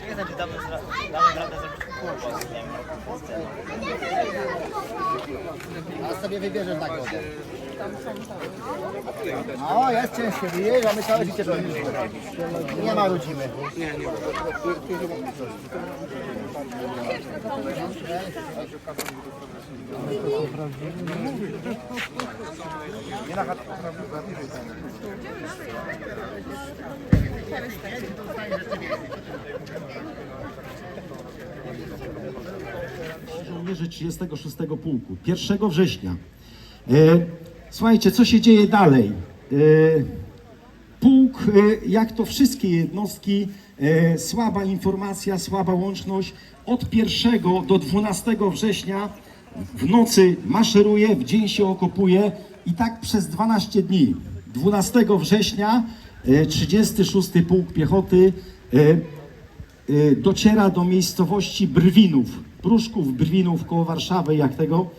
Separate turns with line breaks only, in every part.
Nie wiem, czy damy, damy radę zrobić kółko z.
A sobie wybierzesz nagrodę. No, jest ciężkie, widzisz, a my całe życie to Nie ma rodzimy.
żołnierzy 36 Pułku 1 września. E, słuchajcie, co się dzieje dalej? E, pułk, e, jak to wszystkie jednostki, e, słaba informacja, słaba łączność. Od 1 do 12 września w nocy maszeruje, w dzień się okopuje i tak przez 12 dni. 12 września e, 36 Pułk Piechoty e, dociera do miejscowości Brwinów, Pruszków, Brwinów koło Warszawy, jak tego.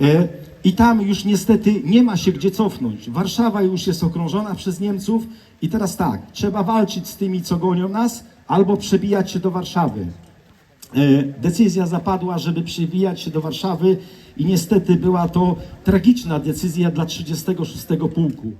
Y, I tam już niestety nie ma się gdzie cofnąć. Warszawa już jest okrążona przez Niemców i teraz tak, trzeba walczyć z tymi, co gonią nas, albo przebijać się do Warszawy. E, decyzja zapadła, żeby przybijać się do Warszawy i niestety była to tragiczna decyzja dla 36 Pułku.